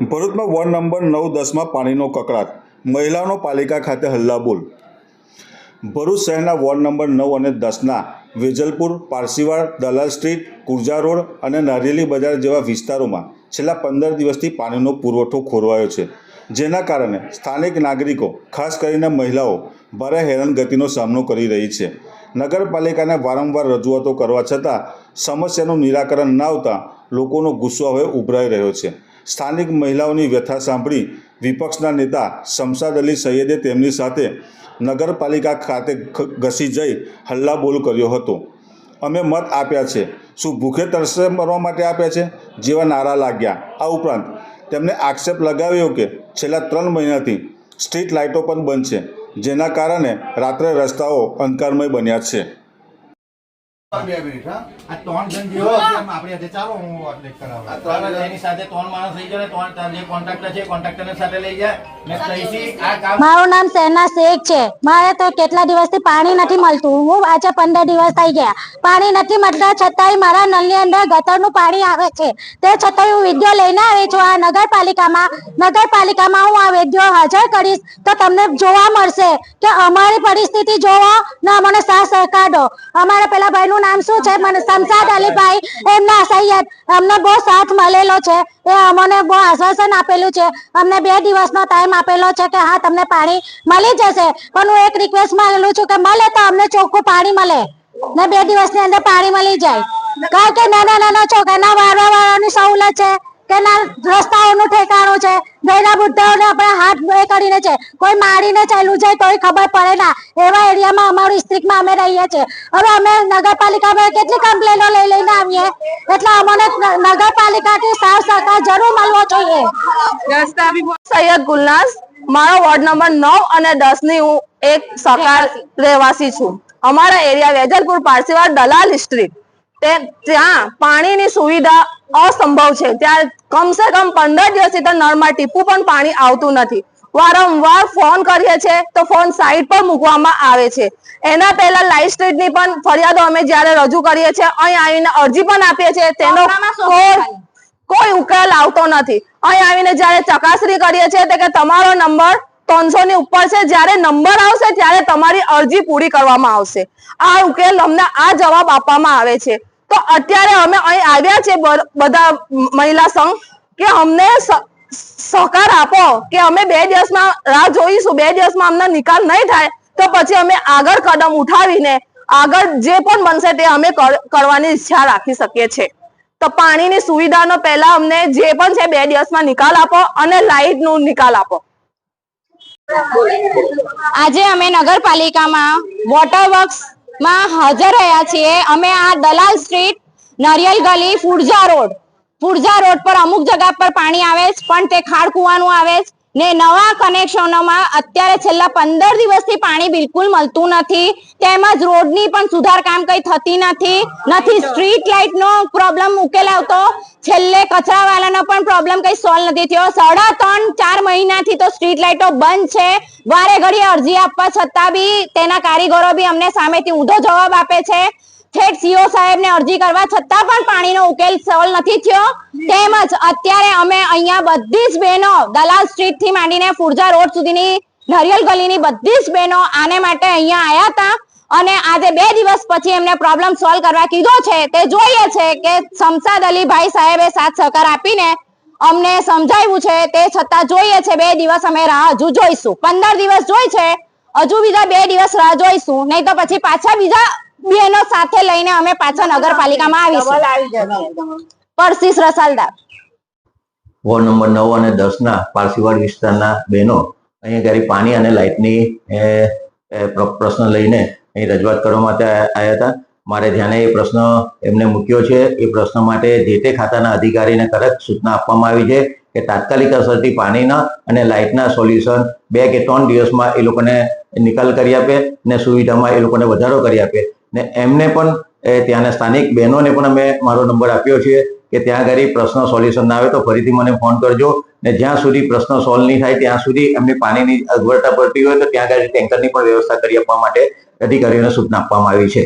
ભરૂચમાં ward number નવ દસમાં પાણીનો કકળાટ. મહિલાઓનો પાલિકા ખાતે હલ્લાબોલ. ભરૂચ શહેરના વોર્ડ નંબર નવ અને દસના વેજલપુર, પારસીવાડ, દલાલ સ્ટ્રીટ, કુરજા રોડ અને નારિયેલી બજાર જેવા વિસ્તારોમાં છેલ્લા પંદર દિવસથી પાણીનો પુરવઠો ખોરવાયો છે. જેના કારણે સ્થાનિક નાગરિકો, ખાસ કરીને મહિલાઓ, ભારે હેરાનગતિનો સામનો કરી રહી છે. નગરપાલિકાને વારંવાર રજૂઆતો કરવા છતાં સમસ્યાનું નિરાકરણ ન આવતા લોકોનો ગુસ્સો હવે ઉભરાઈ રહ્યો છે. સ્થાનિક મહિલાઓની વ્યથા સાંભળી વિપક્ષના નેતા શમશાદ અલી સૈયદે તેમની સાથે નગરપાલિકા ખાતે ઘસી જઈ હલ્લાબોલ કર્યો હતો. અમે મત આપ્યા છે. શું ભૂખે તરસે મરવા માટે આપ્યા છે? જેવા નારા લાગ્યા. આ ઉપરાંત તેમણે આક્ષેપ લગાવ્યો કે છેલ્લા ત્રણ મહિનાથી સ્ટ્રીટ લાઇટો પણ બંધ છે, જેના કારણે રાત્રે રસ્તાઓ અંધકારમય બન્યા છે. બે મિનિટ હા. આ ત્રણ જણ જેવો છે એમ ચાલો હું અપડેટ કરાવું. આ ત્રણ જણ- એની સાથે ત્રણ માણસ લઈ જાય ને ત્રણ જે કોન્ટ્રાક્ટર છે કોન્ટ્રાક્ટર સાથે લઈ જાય ને તઈથી આ કામ મારું નામ સેના શેખ છે. મારે તો કેટલા દિવસથી પાણી નથી મળતું. હું આજે પંદર દિવસ થઈ ગયા. પાણી નથી મળતા છતાંય મારા નળની અંદર ગટરનું પાણી આવે છે. તે છતાંય હું વીડિયો લઈને આવી છું. આ નગરપાલિકામાં નગરપાલિકામાં હું આ વીડિયો હાજર કરીશ તો તમને જોવા મળશે કે અમારી પરિસ્થિતિ જોવો ને અમને સાથ સહકાર. દો અમારા પેલા ભાઈનું નામ શું છે? મને શમશાદ અલીભાઈ એમના સૈયદ અમને બહુ સાથ મળેલો છે. એ અમને બહુ આશ્વાસન આપેલું છે. અમને બે દિવસનો ટાઈમ આપેલો છે કે હા, તમને પાણી મળી જશે. પણ હું એક રિક્વેસ્ટ માંગેલું છું કે મળે તો અમને ચોખ્ખું પાણી મળે. ને બે દિવસની અંદર પાણી મળી જાય. કારણ કે નાના નાના છોકરાના વારવા વાળાની સવલત છે. કે રસ્તાઓનું ઠેકાણું છે. ગયેલા બુદ્ધાઓને આપણે હાથ એ કરીને છે. કોઈ મારીને ચાલ્યું જાય તોય ખબર પડે ના. એવા એરિયામાં અમારું ડિસ્ટ્રિક્ટમાં અમે રહીએ છીએ. હવે અમે નગરપાલિકામાં કેટલી કમ્પ્લેનો લઈ લઈને આવીએ? એટલે અમને નગરપાલિકાથી સાફ સહકાર જરૂર મળવો જોઈએ. સૈયદ ગુલનાસ. મારો વોર્ડ નંબર નવ અને દસની હું એક સહકાર રહેવાસી છું. અમારા એરિયા વેજલપુર પારસીવાડ દલાલ સ્ટ્રીટ તે ત્યાં પાણીની સુવિધા અસંભવ છે. ત્યાં કમસે કમ પંદર દિવસથી તો નળમાં ટીપું પણ પાણી આવતું નથી. વારંવાર ફોન કરીએ છીએ તો ફોન સાઈડ પર મૂકવામાં આવે છે. એના પહેલા લાઈફ સ્ટ્રીટની પણ ફરિયાદો અમે જ્યારે રજૂ કરીએ છીએ અહીં આવીને અરજી પણ આપીએ છીએ. તેનો કોઈ ઉકેલ આવતો નથી. અહીં આવીને જ્યારે ચકાસણી કરીએ છીએ કે તમારો નંબર ત્રણસો ની ઉપર છે. જ્યારે નંબર આવશે ત્યારે તમારી અરજી પૂરી કરવામાં આવશે. આ ઉકેલ અમને આ જવાબ આપવામાં આવે છે. તો અત્યારે અમે અહીં આવ્યા છે બધા મહિલા સંઘ, કે અમને સહકાર આપો, કે અમે બે દિવસમાં રાહ જોઈશું, બે દિવસમાં અમને નિકાલ નહીં થાય, તો પછી અમે આગળ કદમ ઉઠાવીને, આગળ જે પણ બનશે તે અમે કરવાની ઈચ્છા રાખી શકીએ છીએ. તો પાણીની સુવિધાનો પહેલા અમને જે પણ છે બે દિવસમાં નિકાલ આપો અને લાઇટ નો નિકાલ આપો. આજે અમે નગરપાલિકામાં વોટર વર્ક્સ માં હાજર રહ્યા છીએ. અમે આ દલાલ સ્ટ્રીટ નરિયલ ગલી ફુરજા રોડ. ફુરજા રોડ પર અમુક જગા પર પાણી આવે છે, પણ તે ખાડ કુવાનું આવે છે. ને નવા કનેક્શનોમાં અત્યારે છેલ્લા પંદર દિવસથી પાણી બિલકુલ મળતું નથી. તેમજ રોડની પણ સુધાર કામ કઈ થતી નથી. નથી સ્ટ્રીટ લાઇટ નો પ્રોબ્લેમ ઉકેલાવતો. છેલ્લે કચરાવાળાનો પણ પ્રોબ્લેમ કઈ સોલ્વ નથી થયો. સાડા ત્રણ, ચાર મહિનાથી તો સ્ટ્રીટ લાઇટો બંધ છે. વારે ઘડી અરજી આપવા છતાં બી તેના કારીગરો બી અમને સામેથી ઊંધો જવાબ આપે છે. ઠેઠ સીઓ સાહેબને અરજી કરવા છતાં પણ પાણીનો ઉકેલ સોલ્વ નથી થયો. તેમજ અત્યારે અમે અહીંયા બધી જ બહેનો દલાલ સ્ટ્રીટથી માંડીને ફુરજા રોડ સુધીની નરિયલ ગલીની બધી જ બહેનો આને માટે અહીંયા આવ્યા હતા. અને આજે બે દિવસ પછી એમને પ્રોબ્લેમ સોલ્વ કરવા કીધો છે. તે જોઈએ છે કે શમશાદ અલીભાઈ સાહેબે સાથ સહકાર આપીને અમને સમજાવ્યું છે. તે છતાં જોઈએ છે બે દિવસ અમે રાહ હજુ જોઈશું. પંદર દિવસ જોઈ છે. હજુ બીજા બે દિવસ રાહ જોઈશું. નહીં તો પછી પાછા બીજા બહેનો સાથે લઈને અમે પાછા નગરપાલિકામાં આવીશું. પરસીસ રસાલદાર. વોર્ડ નંબર નવ અને દસના પારસીવાડ વિસ્તારના બહેનો અહીંયા ઘરે પાણી અને લાઇટની પ્રશ્ન લઈને અહીં રજૂઆત કરવા માટે આવ્યા હતા. મારે ધ્યાને એ પ્રશ્ન એમને મૂક્યો છે. એ પ્રશ્ન માટે જે તે ખાતાના અધિકારીને કડક સૂચના આપવામાં આવી છે કે તાત્કાલિક અસરથી પાણીના અને લાઇટના સોલ્યુશન બે કે ત્રણ દિવસમાં એ લોકોને નિકાલ કરી આપે અને સુવિધામાં એ લોકોને વધારો કરી આપે. ને એમને પણ ત્યાંના સ્થાનિક બહેનોને પણ અમે મારો નંબર આપ્યો છે કે ત્યાં આગળ પ્રશ્ન સોલ્યુશન ના આવે તો ફરીથી મને ફોન કરજો. ને જ્યાં સુધી પ્રશ્ન સોલ્વ નહીં થાય ત્યાં સુધી એમને પાણીની અગવડતા પડતી હોય તો ત્યાં આગળ ટેન્કરની પણ વ્યવસ્થા કરી આપવા માટે અધિકારીઓને સૂચના આપવામાં આવી છે.